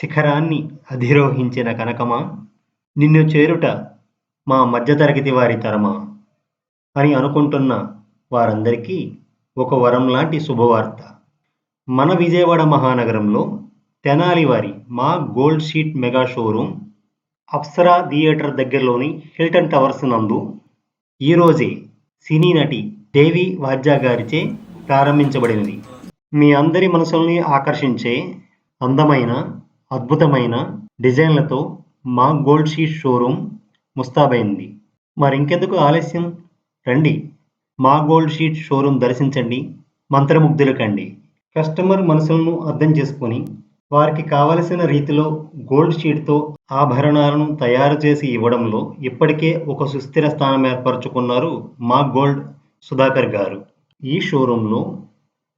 శిఖరాన్ని అధిరోహించిన కనకమా? నిన్ను చేరుట మా మధ్యతరగతి వారి తరమా? అని అనుకుంటున్న వారందరికీ ఒక వరం లాంటి శుభవార్త. మన విజయవాడ మహానగరంలో తెనాలి వారి మా gold sheet mega showroom Apsara theatre దగ్గరలోని హిల్టన్ టవర్స్ నందు ఈరోజే సినీ నటి దేవి వాజ్జా గారిచే ప్రారంభించబడినది. మీ అందరి మనసుల్ని ఆకర్షించే అందమైన అద్భుతమైన డిజైన్లతో మా గోల్డ్ షీట్ షోరూమ్ ముస్తాబైంది. మరింకెందుకు ఆలస్యం? రండి మా గోల్డ్ షీట్ షోరూమ్ దర్శించండి మంత్రముగ్ధులు కండి కస్టమర్ మనసులను అర్థం చేసుకొని వారికి కావలసిన రీతిలో గోల్డ్ షీట్తో ఆభరణాలను తయారు చేసి ఇవ్వడంలో ఇప్పటికే ఒక సుస్థిర స్థానం ఏర్పరచుకున్నారు మా గోల్డ్ సుధాకర్ గారు. ఈ షోరూంలో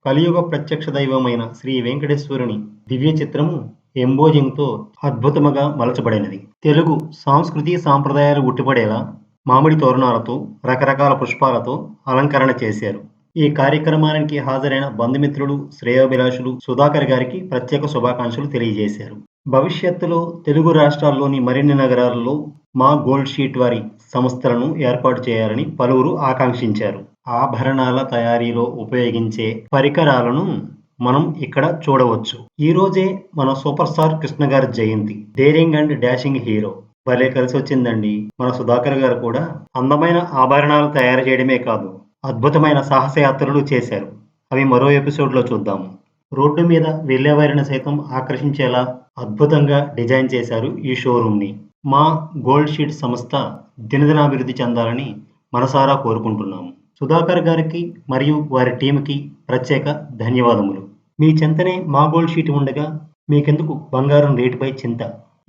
కలియుగ ప్రత్యక్ష దైవమైన శ్రీ వెంకటేశ్వరుని దివ్య చిత్రము ఎంబోజింగ్తో అద్భుతముగా మలచబడినది. తెలుగు సాంస్కృతి సాంప్రదాయాలు ఉట్టిపడేలా మామిడి తోరణాలతో రకరకాల పుష్పాలతో అలంకరణ చేశారు. ఈ కార్యక్రమానికి హాజరైన బంధుమిత్రులు శ్రేయోభిలాషులు సుధాకర్ గారికి ప్రత్యేక శుభాకాంక్షలు తెలియజేశారు. భవిష్యత్తులో తెలుగు రాష్ట్రాల్లోని మరిన్ని నగరాల్లో మా గోల్డ్ షీట్ వారి సంస్థలను ఏర్పాటు చేయాలని పలువురు ఆకాంక్షించారు. ఆభరణాల తయారీలో ఉపయోగించే పరికరాలను మనం ఇక్కడ చూడవచ్చు. ఈ రోజే మన సూపర్ స్టార్ కృష్ణ గారి జయంతి. Daring and dashing hero. భలే కలిసి వచ్చిందండి. మన సుధాకర్ గారు కూడా అందమైన ఆభరణాలు తయారు చేయడమే కాదు అద్భుతమైన సాహసయాత్రలు చేశారు. అవి మరో ఎపిసోడ్లో చూద్దాము రోడ్డు మీద వెళ్ళేవారిని సైతం ఆకర్షించేలా అద్భుతంగా డిజైన్ చేశారు ఈ షోరూమ్ని. మా గోల్డ్ షీట్ సంస్థ దినదినాభివృద్ధి చెందాలని మనసారా కోరుకుంటున్నాము సుధాకర్ గారికి మరియు వారి టీంకి ప్రత్యేక ధన్యవాదములు. మీ చెంతనే మా గోల్డ్ షీట్ ఉండగా మీకెందుకు బంగారం రేటుపై చింత?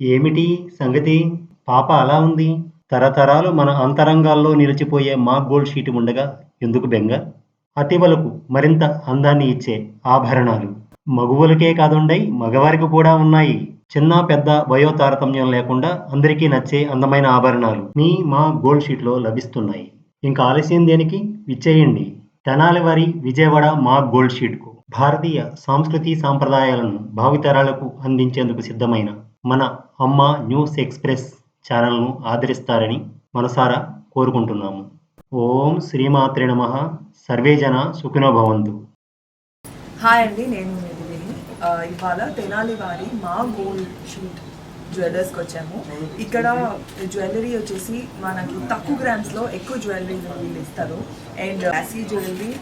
ఏమిటి సంగతి? పాప అలా ఉంది. తరతరాలు మన అంతరంగాల్లో నిలిచిపోయే మా గోల్డ్ షీట్ ఉండగా ఎందుకు బెంగ? అతివలకు మరింత అందాన్ని ఇచ్చే ఆభరణాలు. మగువులకే కాదుండై మగవారికి కూడా ఉన్నాయి. చిన్న పెద్ద వయో తారతమ్యం లేకుండా అందరికీ నచ్చే అందమైన ఆభరణాలు మీ మా గోల్డ్ షీట్లో లభిస్తున్నాయి. ఇంకా ఆలస్యం దేనికి? విచ్చేయండి. తెనాలి వారి విజయవాడ మా గోల్డ్ షీట్కు. భారతీయ సాంస్కృతి సాంప్రదాయాలను భావితరాలకు అందించేందుకు సిద్ధమైన మన అమ్మ న్యూస్ ఎక్స్ప్రెస్ ఛానల్ను ఆదరిస్తారని మనసారా కోరుకుంటున్నాము. ఓం శ్రీమాత్రే నమ. సర్వే జన సుఖినో భవంతు. హాయ్ అండి నేను ఇవాళ తెనాలి వారి మా గోల్డ్ షూట్ జ్యువెలర్స్కి వచ్చాము. ఇక్కడ జ్యువెలరీ వచ్చేసి మనకి తక్కువ గ్రామ్స్లో ఎక్కువ జ్యువెలరీ ఇస్తారు. అండ్ యాసీ జ్యువెలరీ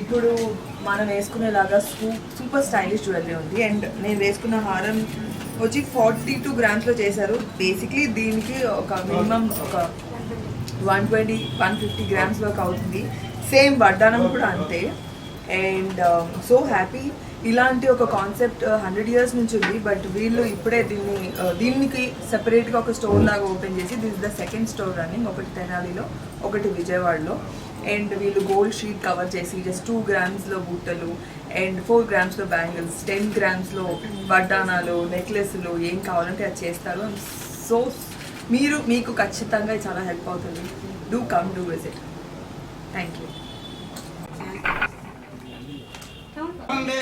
ఇప్పుడు మనం వేసుకునేలాగా సూ సూపర్ స్టైలిష్ జ్యువెలరీ ఉంది. అండ్ నేను వేసుకున్న హారం వచ్చి ఫార్టీ టూ గ్రామ్స్లో చేశారు. బేసిక్లీ దీనికి ఒక మినిమం ఒక one twenty one fifty grams వరకు అవుతుంది. సేమ్ వడ్డానం కూడా అంతే. అండ్ సో హ్యాపీ ఇలాంటి ఒక కాన్సెప్ట్ హండ్రెడ్ ఇయర్స్ నుంచి ఉంది. బట్ వీళ్ళు ఇప్పుడే దీన్ని uh, దీనికి సెపరేట్గా ఒక స్టోర్ లాగా ఓపెన్ చేసి this the second store running ఒకటి తెనాలిలో ఒకటి విజయవాడలో. అండ్ వీళ్ళు గోల్డ్ షీట్ కవర్ చేసి జస్ట్ టూ గ్రామ్స్లో బుట్టలు అండ్ ఫోర్ గ్రామ్స్లో బ్యాంగిల్స్ టెన్ గ్రామ్స్లో వడ్డానాలు నెక్లెస్లు ఏం కావాలంటే అది చేస్తారు. సో మీరు మీకు ఖచ్చితంగా చాలా హెల్ప్ అవుతుంది. Do come do visit thank you Vande